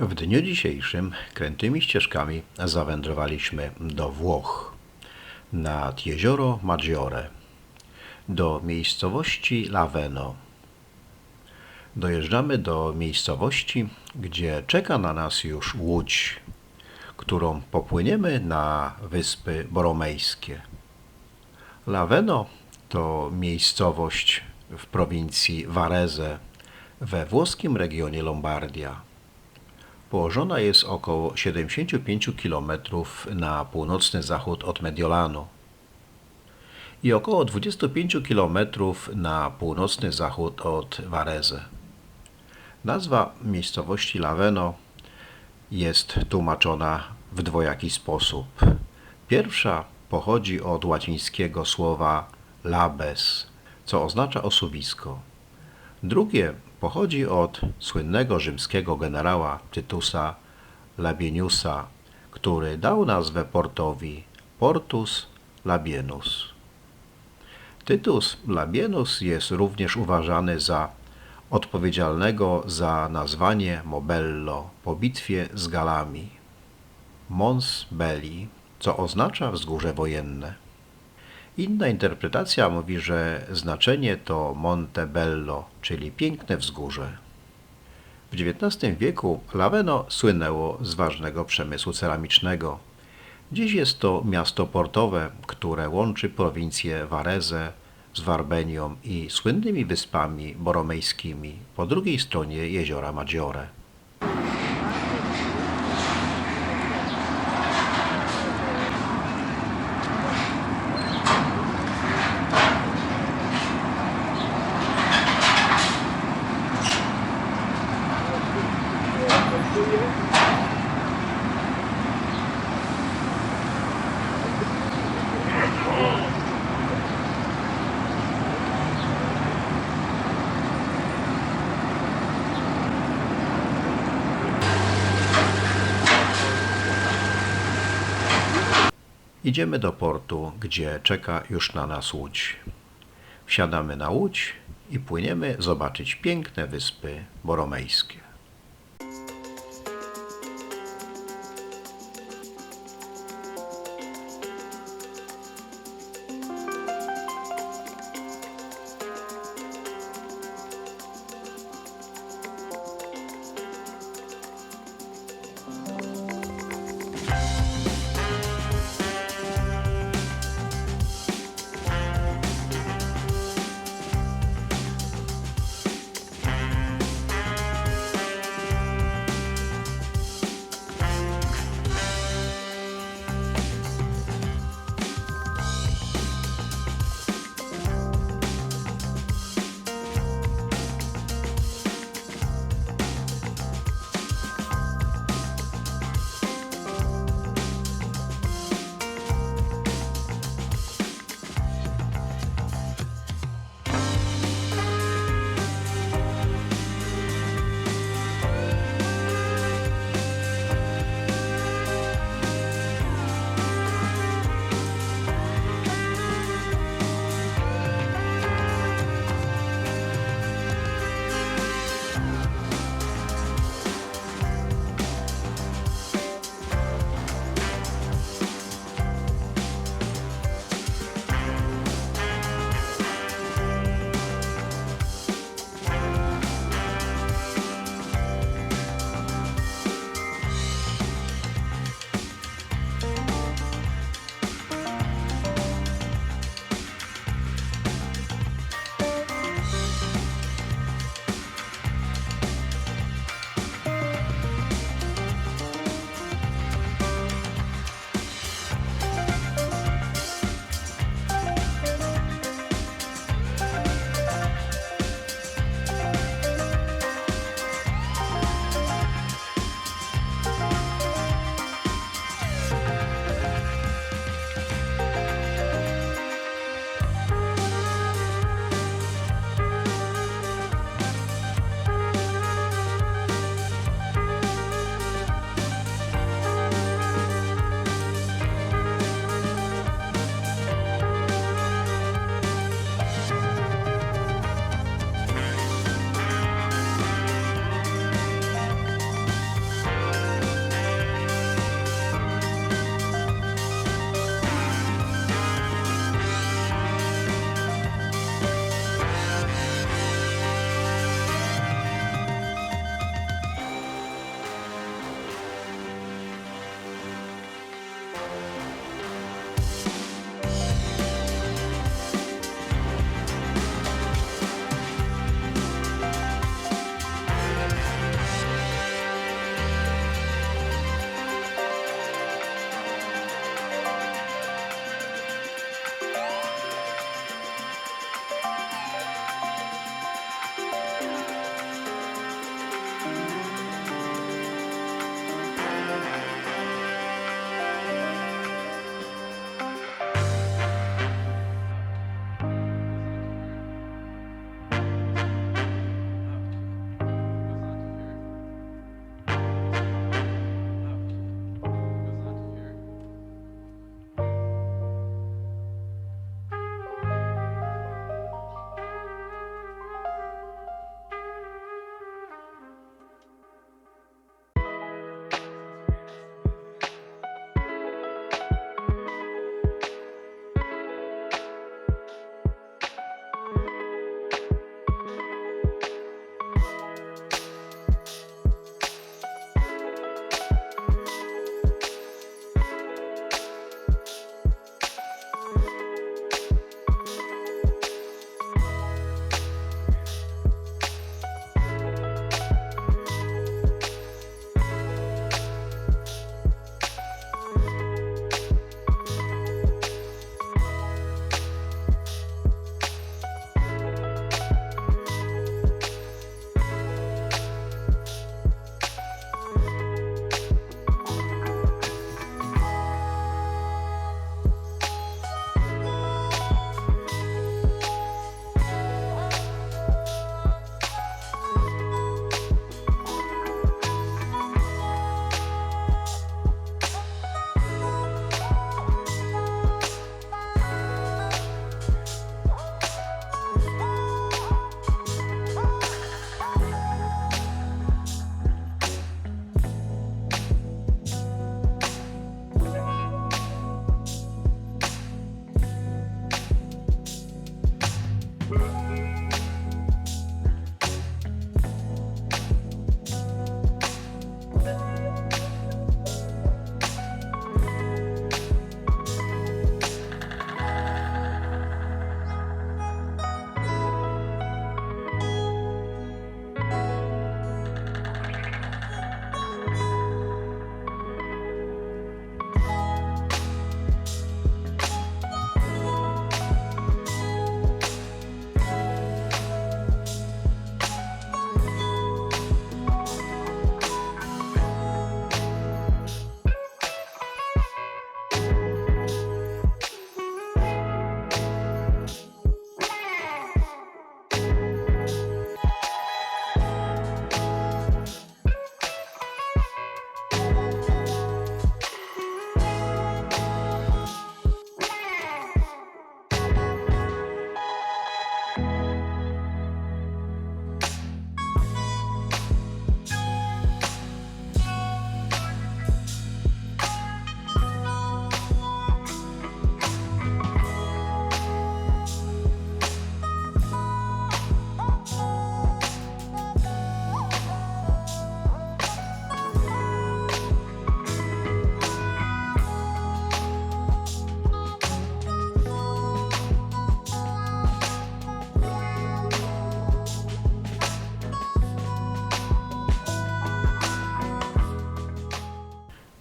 W dniu dzisiejszym krętymi ścieżkami zawędrowaliśmy do Włoch, nad jezioro Maggiore, do miejscowości Laveno. Dojeżdżamy do miejscowości, gdzie czeka na nas już łódź, którą popłyniemy na wyspy boromejskie. Laveno to miejscowość w prowincji Varese we włoskim regionie Lombardia. Położona jest około 75 km na północny zachód od Mediolanu i około 25 km na północny zachód od Varese. Nazwa miejscowości Laveno jest tłumaczona w dwojaki sposób. Pierwsza pochodzi od łacińskiego słowa labes, co oznacza osuwisko. Drugie pochodzi od słynnego rzymskiego generała Tytusa Labieniusa, który dał nazwę portowi Portus Labienus. Tytus Labienus jest również uważany za odpowiedzialnego za nazwanie Mobello po bitwie z Galami. Mons Belli, co oznacza wzgórze wojenne. Inna interpretacja mówi, że znaczenie to Montebello, czyli piękne wzgórze. W XIX wieku Laveno słynęło z ważnego przemysłu ceramicznego. Dziś jest to miasto portowe, które łączy prowincję Varese z Warbenią i słynnymi wyspami boromejskimi po drugiej stronie jeziora Maggiore. Idziemy do portu, gdzie czeka już na nas łódź. Wsiadamy na łódź i płyniemy zobaczyć piękne wyspy boromejskie.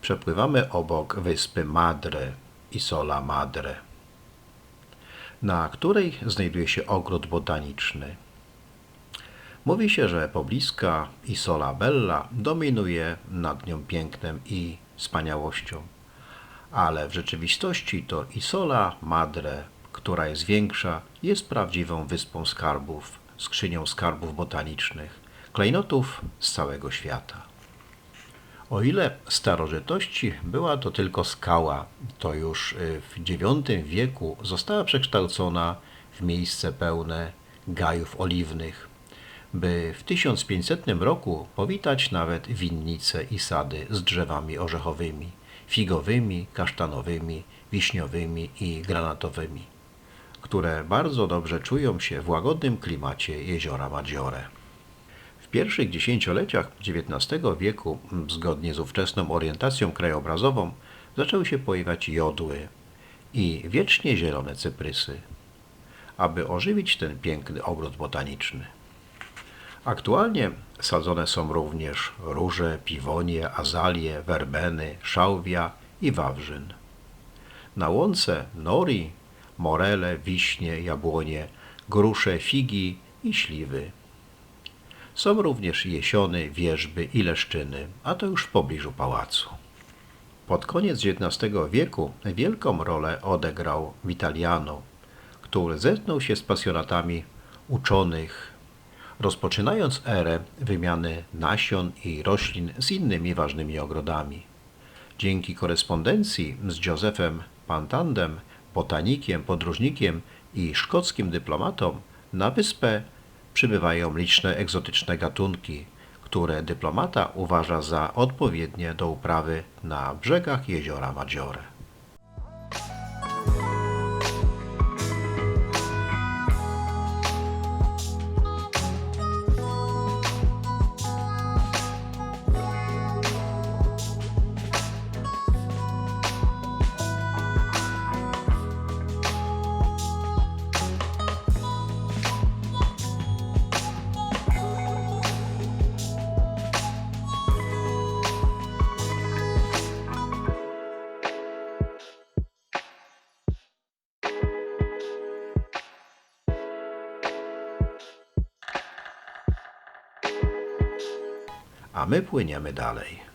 Przepływamy obok wyspy Madre, Isola Madre, na której znajduje się ogród botaniczny. Mówi się, że pobliska Isola Bella dominuje nad nią pięknem i wspaniałością, ale w rzeczywistości to Isola Madre, która jest większa, jest prawdziwą wyspą skarbów, skrzynią skarbów botanicznych, klejnotów z całego świata. O ile starożytności była to tylko skała, to już y, w IX wieku została przekształcona w miejsce pełne gajów oliwnych, by w 1500 roku powitać nawet winnice i sady z drzewami orzechowymi, figowymi, kasztanowymi, wiśniowymi i granatowymi, które bardzo dobrze czują się w łagodnym klimacie jeziora Maggiore. Pierwszych dziesięcioleciach XIX wieku, zgodnie z ówczesną orientacją krajobrazową, zaczęły się pojawiać jodły i wiecznie zielone cyprysy, aby ożywić ten piękny ogród botaniczny. Aktualnie sadzone są również róże, piwonie, azalie, werbeny, szałwia i wawrzyn. Na łące nori, morele, wiśnie, jabłonie, grusze, figi i śliwy. Są również jesiony, wierzby i leszczyny, a to już w pobliżu pałacu. Pod koniec XIX wieku wielką rolę odegrał Vitaliano, który zetknął się z pasjonatami uczonych, rozpoczynając erę wymiany nasion i roślin z innymi ważnymi ogrodami. Dzięki korespondencji z Józefem Pantandem, botanikiem, podróżnikiem i szkockim dyplomatą, na wyspę przybywają liczne egzotyczne gatunki, które dyplomata uważa za odpowiednie do uprawy na brzegach jeziora Maggiore. A my płyniemy dalej.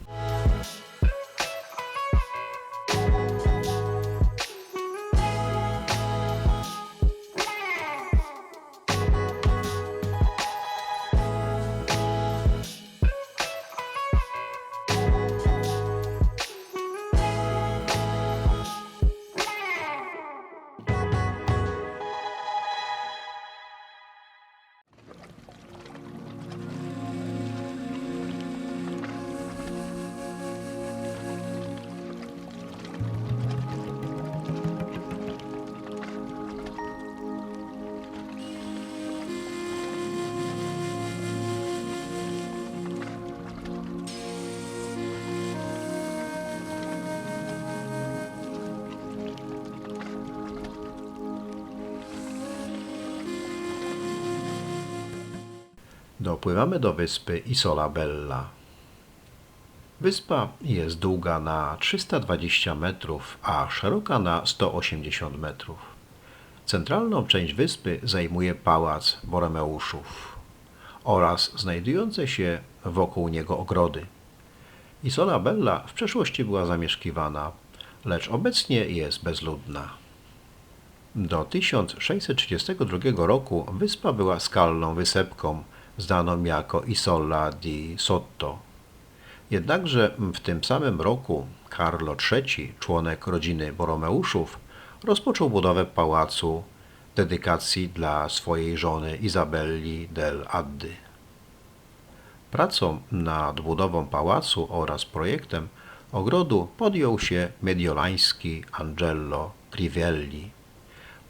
Dopływamy do wyspy Isola Bella. Wyspa jest długa na 320 metrów, a szeroka na 180 metrów. Centralną część wyspy zajmuje pałac Boromeuszów oraz znajdujące się wokół niego ogrody. Isola Bella w przeszłości była zamieszkiwana, lecz obecnie jest bezludna. Do 1632 roku wyspa była skalną wysepką, znaną jako Isola di Sotto. Jednakże w tym samym roku Carlo III, członek rodziny Boromeuszów, rozpoczął budowę pałacu dedykacji dla swojej żony Izabelli del Addy. Pracą nad budową pałacu oraz projektem ogrodu podjął się mediolański Angelo Crivelli.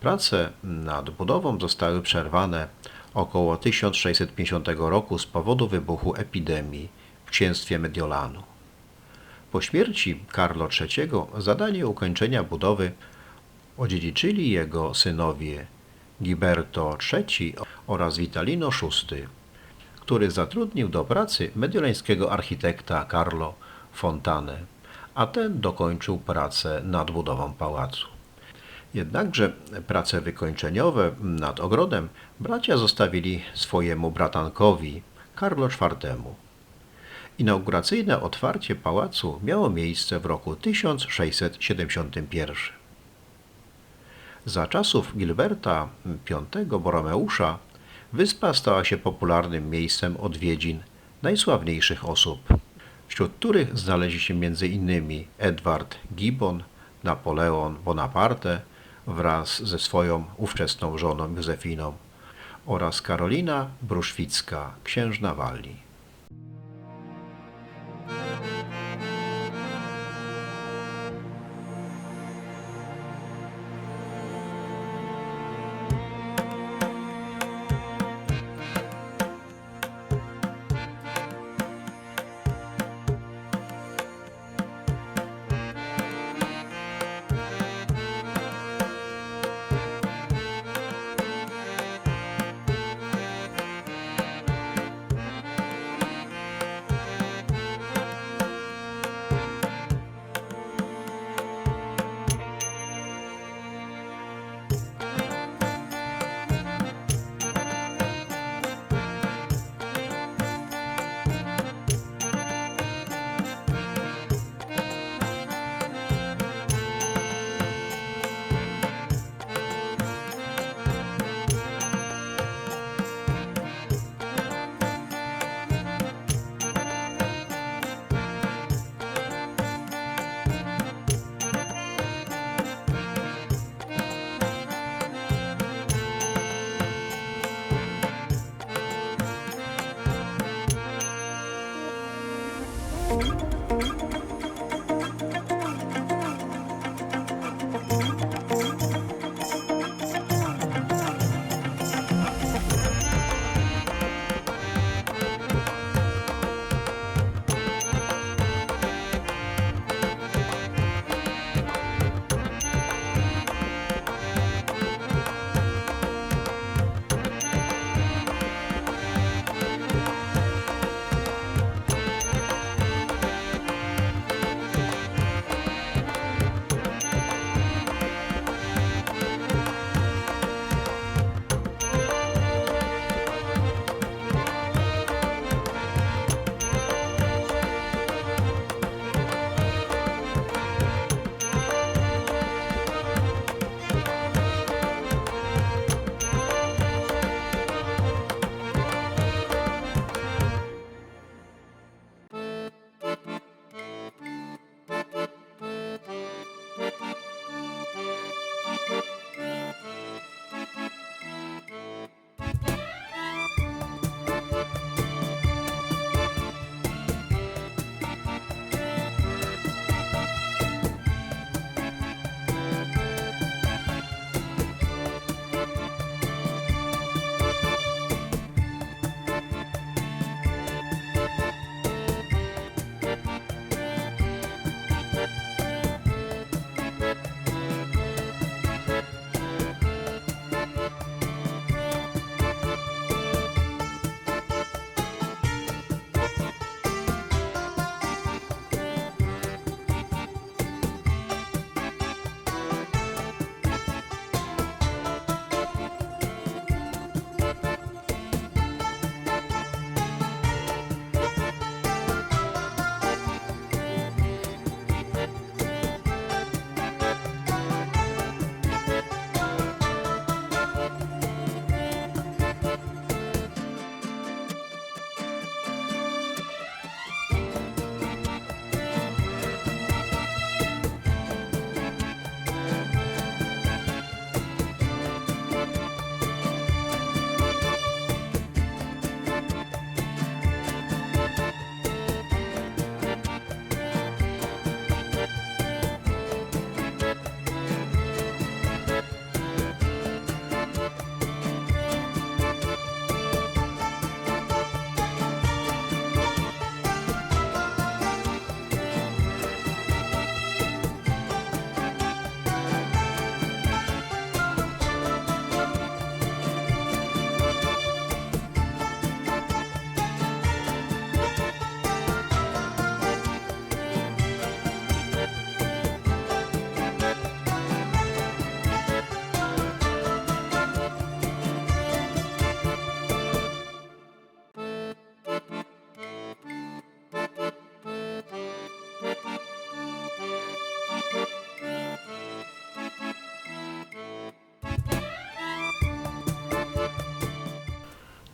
Prace nad budową zostały przerwane około 1650 roku z powodu wybuchu epidemii w księstwie Mediolanu. Po śmierci Carlo III zadanie ukończenia budowy odziedziczyli jego synowie Giberto III oraz Vitalino VI, który zatrudnił do pracy mediolańskiego architekta Carlo Fontanę, a ten dokończył pracę nad budową pałacu. Jednakże prace wykończeniowe nad ogrodem bracia zostawili swojemu bratankowi, Karlo IV. Inauguracyjne otwarcie pałacu miało miejsce w roku 1671. Za czasów Gilberta V Boromeusza wyspa stała się popularnym miejscem odwiedzin najsławniejszych osób, wśród których znaleźli się m.in. Edward Gibbon, Napoleon Bonaparte wraz ze swoją ówczesną żoną Józefiną oraz Karolina Bruszwicka, księżna Walii.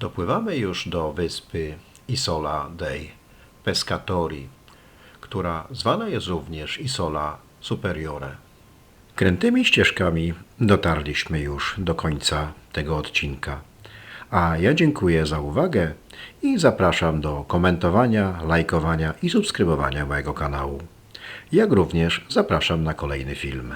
Dopływamy już do wyspy Isola dei Pescatori, która zwana jest również Isola Superiore. Krętymi ścieżkami dotarliśmy już do końca tego odcinka. A ja dziękuję za uwagę i zapraszam do komentowania, lajkowania i subskrybowania mojego kanału. Jak również zapraszam na kolejny film.